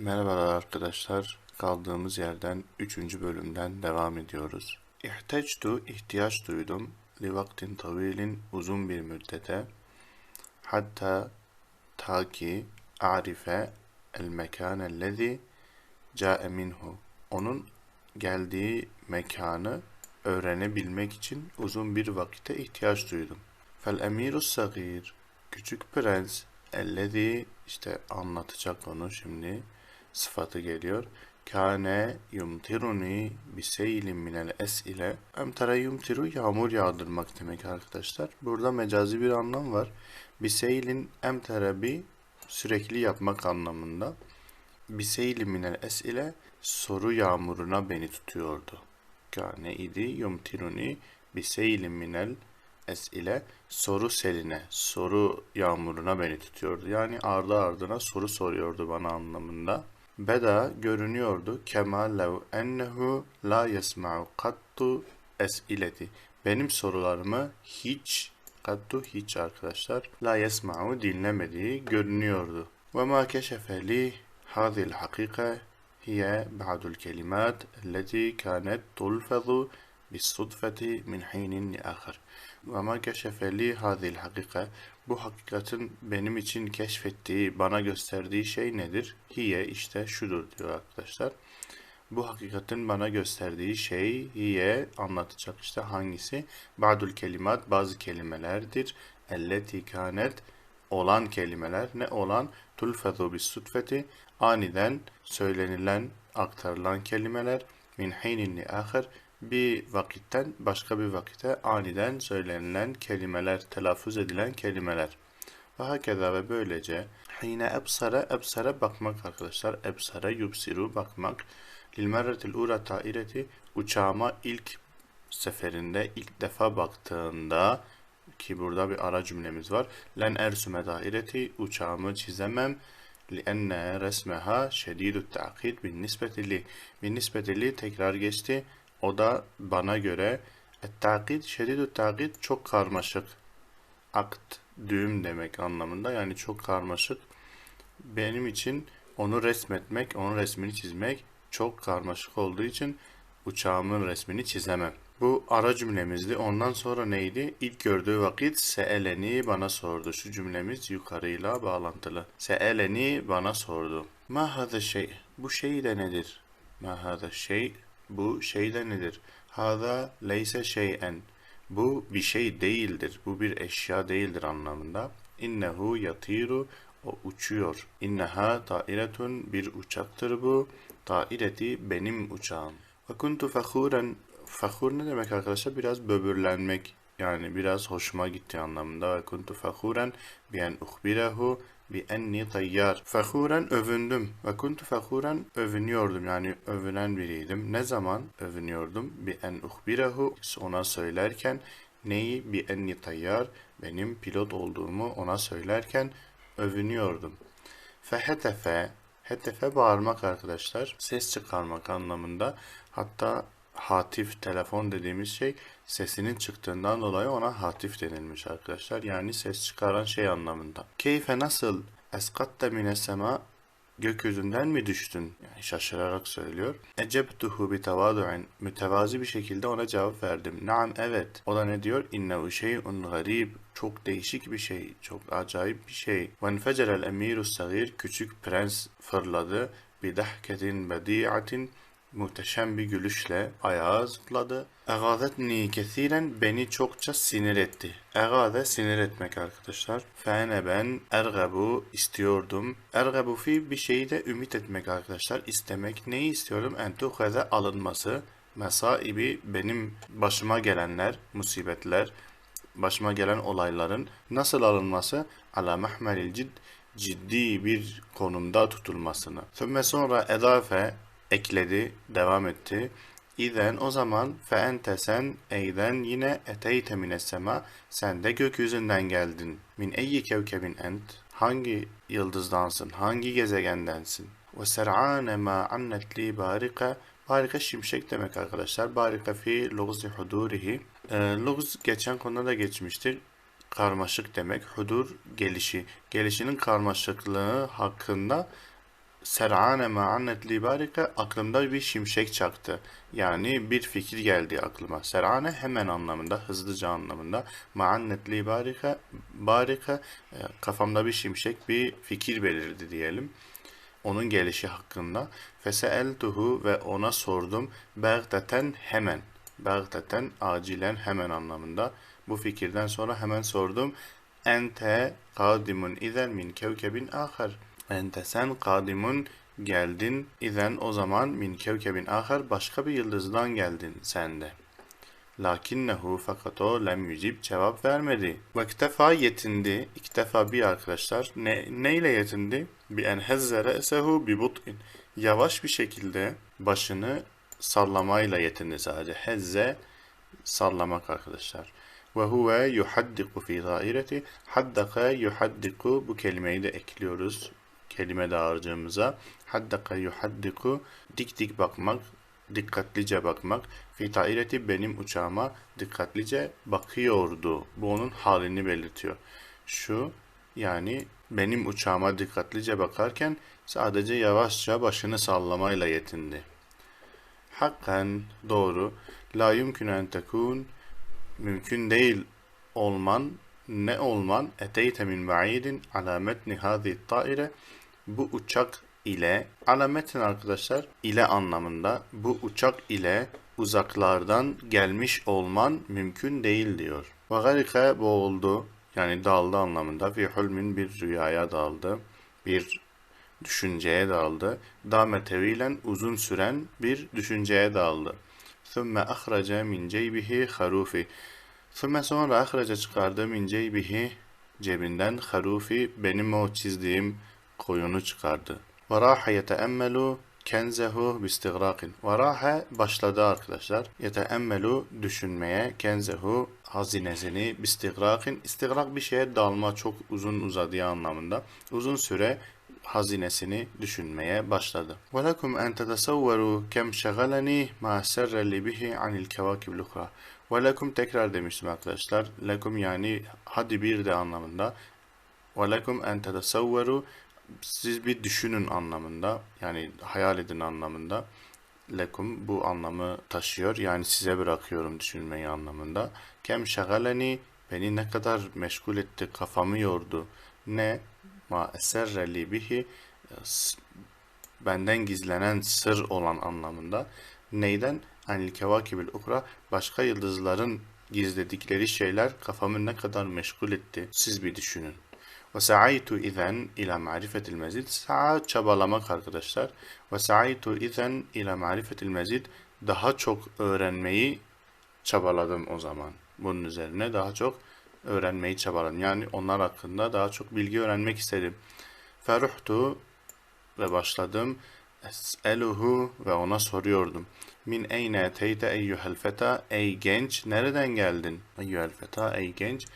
Merhabalar arkadaşlar. Kaldığımız yerden 3. bölümden devam ediyoruz. İhtaçtu, ihtiyaç duydum. Li vaktin tavilin uzun bir müddete. Hatta ta ki arife el mekanellezi ca'e minhu. Onun geldiği mekanı öğrenebilmek için uzun bir vakite ihtiyaç duydum. Fel emiru sagir küçük prens ellezi işte anlatacak onu şimdi sıfatı geliyor. Kâne yumtiruni biseylin minel es'ile. Emtere yumtiru yağmur yağdırmak demek arkadaşlar. Burada mecazi bir anlam var. Biseylin emtere bi sürekli yapmak anlamında. Biseylin minel es'ile soru yağmuruna beni tutuyordu. Kâne idi yumtiruni biseylin minel es'ile soru seline, soru yağmuruna beni tutuyordu. Yani ardı ardına soru soruyordu bana anlamında. Beda görünüyordu. Kema lev ennehu la yesma'u kattu esileti. Benim sorularımı hiç kattu hiç arkadaşlar la yesma'u dinlemediği görünüyordu. Ve ma keşefe li hadil hakika hiye ba'dul kelimat elleti kanet tulfezu بالصدفة من حين لآخر. Ve keşefe li hadhihi hakika bu hakikatin benim için keşfettiği, bana gösterdiği şey nedir? Hiye işte şudur diyor arkadaşlar. Bu hakikatin bana gösterdiği şey hiye anlatacak işte hangisi? Ba'dul kelimat bazı kelimelerdir. Elleti kanet olan kelimeler ne olan? Tulfezu bis sutfeti aniden söylenilen, aktarılan kelimeler min hinin li ahir bir vakitten başka bir vakite aniden söylenilen kelimeler, telaffuz edilen kelimeler. Ve hakeza ve böylece hine ebsara, ebsara bakmak arkadaşlar. Ebsara yubsiru bakmak. Lilmerretil ura taireti uçağıma ilk seferinde ilk defa baktığında ki burada bir ara cümlemiz var. Len ersume daireti uçağımı çizemem. لأن رسمها شديد التعقيد بالنسبة لي بالنسبة لي tekrar geçti. o da bana göre et-takid, şedidü takid çok karmaşık. Akt, düğüm demek anlamında. Yani çok karmaşık. Benim için onu resmetmek, onun resmini çizmek çok karmaşık olduğu için uçağımın resmini çizemem. Bu ara cümlemizdi. Ondan sonra neydi? İlk gördüğü vakit seeleni bana sordu. Şu cümlemiz yukarıyla bağlantılı. Seeleni bana sordu. Ma şey? Bu şey de nedir? Ma şey? Bu şey de nedir? Hada leyse şeyen. Bu bir şey değildir. Bu bir eşya değildir anlamında. İnnehu yatiru. O uçuyor. İnneha tairetun. Bir uçaktır bu. Taireti benim uçağım. Ve kuntu fakhuren. Fakhur ne demek arkadaşlar? Biraz böbürlenmek. Yani biraz hoşuma gitti anlamında. Ve kuntu fakhuren bi en uhbirehu bi enni tayyar. Fakhuren övündüm. Ve kuntu fakhuren övünüyordum. Yani övünen biriydim. Ne zaman övünüyordum? Bi en uhbirehu ona söylerken neyi? Bi enni tayyar. Benim pilot olduğumu ona söylerken övünüyordum. Fehetefe Hetefe bağırmak arkadaşlar. Ses çıkarmak anlamında. Hatta hatif, telefon dediğimiz şey sesinin çıktığından dolayı ona hatif denilmiş arkadaşlar. Yani ses çıkaran şey anlamında. Keyfe nasıl eskatte mine gökyüzünden mi düştün? Yani şaşırarak söylüyor. Ecebtuhu bi tevadu'in mütevazi bir şekilde ona cevap verdim. Naam evet. O da ne diyor? İnnehu şey'un garib. Çok değişik bir şey. Çok acayip bir şey. Ve enfecerel emiru sagir. Küçük prens fırladı. Bi dahketin bedi'atin muhteşem bir gülüşle ayağa zıpladı. Egazetni kesiren beni çokça sinir etti. Egade sinir etmek arkadaşlar. Fene ben ergabu istiyordum. Ergabu fi bir şeyi de ümit etmek arkadaşlar. İstemek neyi istiyordum? Entuheze alınması. Mesaibi benim başıma gelenler, musibetler, başıma gelen olayların nasıl alınması? Ala mahmelil cid ciddi bir konumda tutulmasını. Sümme sonra edafe ekledi, devam etti. İzen o zaman fe ente eyden yine eteyte mines sema sen de gökyüzünden geldin. Min eyyi kevkebin ent hangi yıldızdansın, hangi gezegendensin? Ve ser'ane ma annet li barika Barika şimşek demek arkadaşlar. Barika fi lugzi hudurihi. E, lugz geçen konuda da geçmiştir. Karmaşık demek. Hudur gelişi. Gelişinin karmaşıklığı hakkında ser'ane ma'annet libarika aklımda bir şimşek çaktı. Yani bir fikir geldi aklıma. Ser'ane hemen anlamında, hızlıca anlamında. Ma'annet libarika, barika e, kafamda bir şimşek bir fikir belirdi diyelim. Onun gelişi hakkında. Feseeltuhu ve ona sordum. Bagdaten hemen. Bagdaten acilen hemen anlamında. Bu fikirden sonra hemen sordum. Ente kadimun izen min kevkebin ahar. Ente sen kadimun geldin. İzen o zaman min kevkebin ahar başka bir yıldızdan geldin sen de. Lakinnehu fakat o lem yücib cevap vermedi. Ve iktefa yetindi. İktefa bir arkadaşlar. Ne, neyle yetindi? Bi en hezzere esehu bi but'in. Yavaş bir şekilde başını sallamayla yetindi sadece. Hezze sallamak arkadaşlar. Ve huve yuhaddiku fi daireti. Haddaka yuhaddiku bu kelimeyi de ekliyoruz kelime dağarcığımıza. Haddaka yuhaddiku dik dik bakmak, dikkatlice bakmak. Fi daireti benim uçağıma dikkatlice bakıyordu. Bu onun halini belirtiyor. Şu yani benim uçağıma dikkatlice bakarken sadece yavaşça başını sallamayla yetindi. Hakkan doğru. La yumkün en tekun mümkün değil olman ne olman eteyte min ba'idin ala metni hadi taire bu uçak ile alametin arkadaşlar ile anlamında bu uçak ile uzaklardan gelmiş olman mümkün değil diyor. Ve garika boğuldu yani daldı anlamında fi hulmin bir rüyaya daldı. Bir düşünceye daldı. Dame tevilen uzun süren bir düşünceye daldı. Thumme ahraca min ceybihi harufi. Thumme sonra ahraca çıkardı min ceybihi cebinden harufi benim o çizdiğim koyunu çıkardı. Varaha yeteemmelu kenzehu bistigrakin. Varaha başladı arkadaşlar. Yeteemmelu düşünmeye kenzehu hazinesini bistigrakin. İstigrak bir şeye dalma çok uzun uzadığı anlamında. Uzun süre hazinesini düşünmeye başladı. وَلَكُمْ أَنْ تَتَسَوَّرُوا كَمْ شَغَلَنِي مَا سَرَّ لِي بِهِ عَنِ الْكَوَاكِبِ الْاُخْرَى وَلَكُمْ tekrar demiştim arkadaşlar. Lekum yani hadi bir de anlamında. وَلَكُمْ أَنْ تَتَسَوَّرُوا siz bir düşünün anlamında yani hayal edin anlamında lekum bu anlamı taşıyor. Yani size bırakıyorum düşünmeyi anlamında. Kem şagaleni beni ne kadar meşgul etti kafamı yordu. Ne ma eserreli bihi benden gizlenen sır olan anlamında. Neyden? Anil kevakibil ukra başka yıldızların gizledikleri şeyler kafamı ne kadar meşgul etti. Siz bir düşünün sa'aytu izen ila marifetil mezid. Sa'a çabalamak arkadaşlar. Sa'aytu izen ila marifetil mezid. Daha çok öğrenmeyi çabaladım o zaman. Bunun üzerine daha çok öğrenmeyi çabaladım. Yani onlar hakkında daha çok bilgi öğrenmek istedim. Feruhtu ve başladım. Es'eluhu ve ona soruyordum. Min eyne teyte eyyuhel feta ey genç nereden geldin? Eyyuhel feta ey genç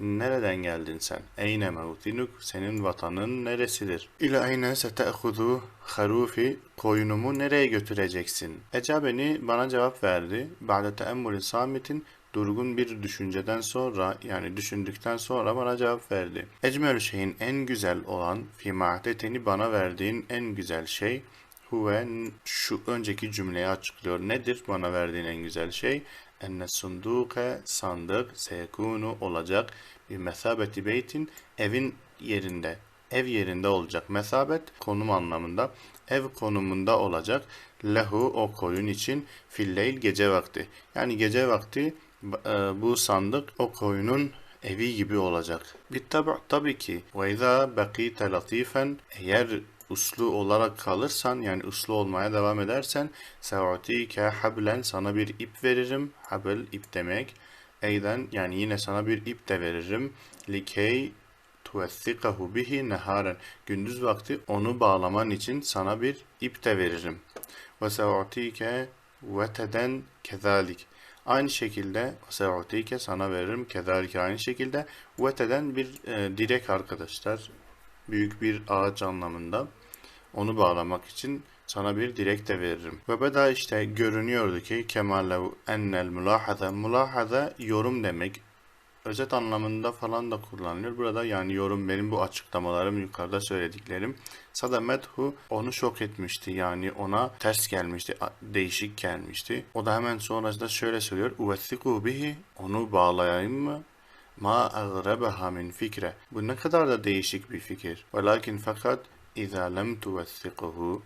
Nereden geldin sen? Eyne mevtinuk? Senin vatanın neresidir? İle eyne sete'hudu harufi? Koyunumu nereye götüreceksin? Ecabeni bana cevap verdi. Ba'de teemmülü samitin durgun bir düşünceden sonra yani düşündükten sonra bana cevap verdi. Ecmel şeyin en güzel olan fi ma'deteni bana verdiğin en güzel şey huve şu önceki cümleyi açıklıyor. Nedir bana verdiğin en güzel şey? Enne sunduke sandık seyekunu olacak bir mesabeti beytin evin yerinde ev yerinde olacak. Mesabet konum anlamında ev konumunda olacak. Lehu o koyun için filleyl gece vakti. Yani gece vakti e, bu sandık o koyunun evi gibi olacak. Bir tabi, tabii ki ve izâ bekîte latifen eğer uslu olarak kalırsan yani uslu olmaya devam edersen se'utike hablen sana bir ip veririm. Habel ip demek. Eyden yani yine sana bir ip de veririm. Likey tuvessikahu bihi neharen. Gündüz vakti onu bağlaman için sana bir ip de veririm. Ve se'utike veteden kezalik. Aynı şekilde se'utike sana veririm. Kezalik aynı şekilde veteden bir e, direk arkadaşlar. Büyük bir ağaç anlamında. Onu bağlamak için sana bir direk de veririm. Ve beda işte görünüyordu ki kemallev ennel mülahaza. Mülahaza yorum demek, özet anlamında falan da kullanılıyor. Burada yani yorum benim bu açıklamalarım yukarıda söylediklerim. Sadamethu onu şok etmişti. Yani ona ters gelmişti, değişik gelmişti. O da hemen sonrasında şöyle söylüyor. Uvessiku bihi onu bağlayayım mı? Ma agrebaha min fikre. Bu ne kadar da değişik bir fikir. Velakin fakat İza lem tuvessikuhu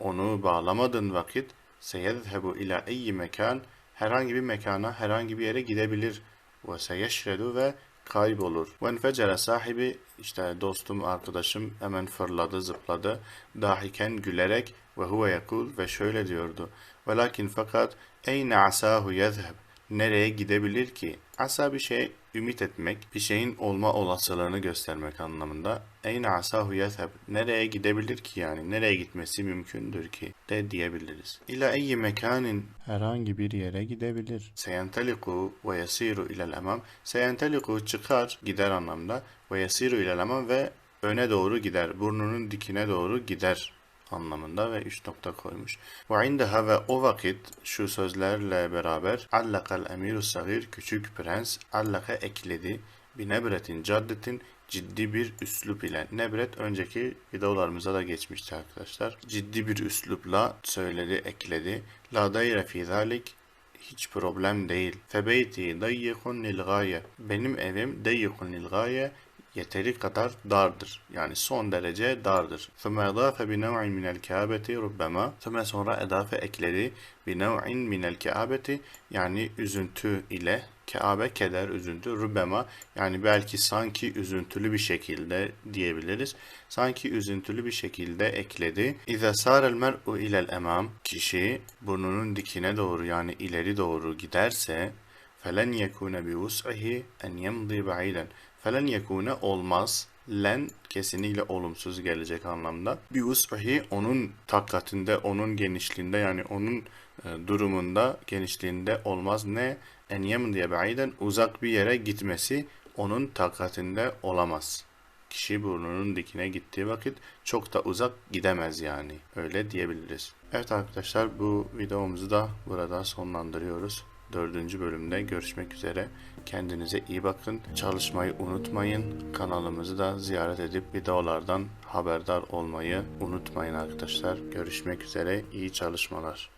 onu bağlamadığın vakit seyezhebu ila eyyi mekan herhangi bir mekana herhangi bir yere gidebilir ve seyeşredu ve kaybolur. Ve enfecere sahibi işte dostum arkadaşım hemen fırladı zıpladı dahiken gülerek ve huve yakul ve şöyle diyordu. Velakin fakat eyne asahu yezheb nereye gidebilir ki? Asa bir şey ümit etmek, bir şeyin olma olasılığını göstermek anlamında. Eyne asahu yezheb. Nereye gidebilir ki yani? Nereye gitmesi mümkündür ki? De diyebiliriz. İla eyyi mekanin herhangi bir yere gidebilir. Seyenteliku ve yasiru ilel emam. Seyenteliku çıkar, gider anlamda. Ve yasiru ilel emam ve öne doğru gider. Burnunun dikine doğru gider anlamında ve üç nokta koymuş. Ve indeha ve o vakit şu sözlerle beraber allakal emiru sagir küçük prens allaka ekledi bir nebretin caddetin ciddi bir üslup ile. Nebret önceki videolarımıza da geçmişti arkadaşlar. Ciddi bir üslupla söyledi, ekledi. La dayre fi zalik hiç problem değil. Febeyti dayyikun lil gaye. Benim evim dayyikun lil gaye yeteri kadar dardır. Yani son derece dardır. ثُمَّ اَضَافَ بِنَوْعٍ مِنَ الْكَابَةِ رُبَّمَا ثُمَّ sonra edafe ekledi. بِنَوْعٍ مِنَ الْكَابَةِ yani üzüntü ile Kaabe keder, üzüntü, rübema yani belki sanki üzüntülü bir şekilde diyebiliriz. Sanki üzüntülü bir şekilde ekledi. İza sarel mer'u ilel emam kişi burnunun dikine doğru yani ileri doğru giderse felen yekune bi vus'ihi en yemdi ba'iden. Felen yekune olmaz. Len kesinlikle olumsuz gelecek anlamda. Bi vus'ihi onun takatinde, onun genişliğinde yani onun e, durumunda, genişliğinde olmaz. Ne? En yemdiye ba'iden uzak bir yere gitmesi onun takatinde olamaz. Kişi burnunun dikine gittiği vakit çok da uzak gidemez yani. Öyle diyebiliriz. Evet arkadaşlar bu videomuzu da burada sonlandırıyoruz. Dördüncü bölümde görüşmek üzere. Kendinize iyi bakın. Çalışmayı unutmayın. Kanalımızı da ziyaret edip videolardan haberdar olmayı unutmayın arkadaşlar. Görüşmek üzere. İyi çalışmalar.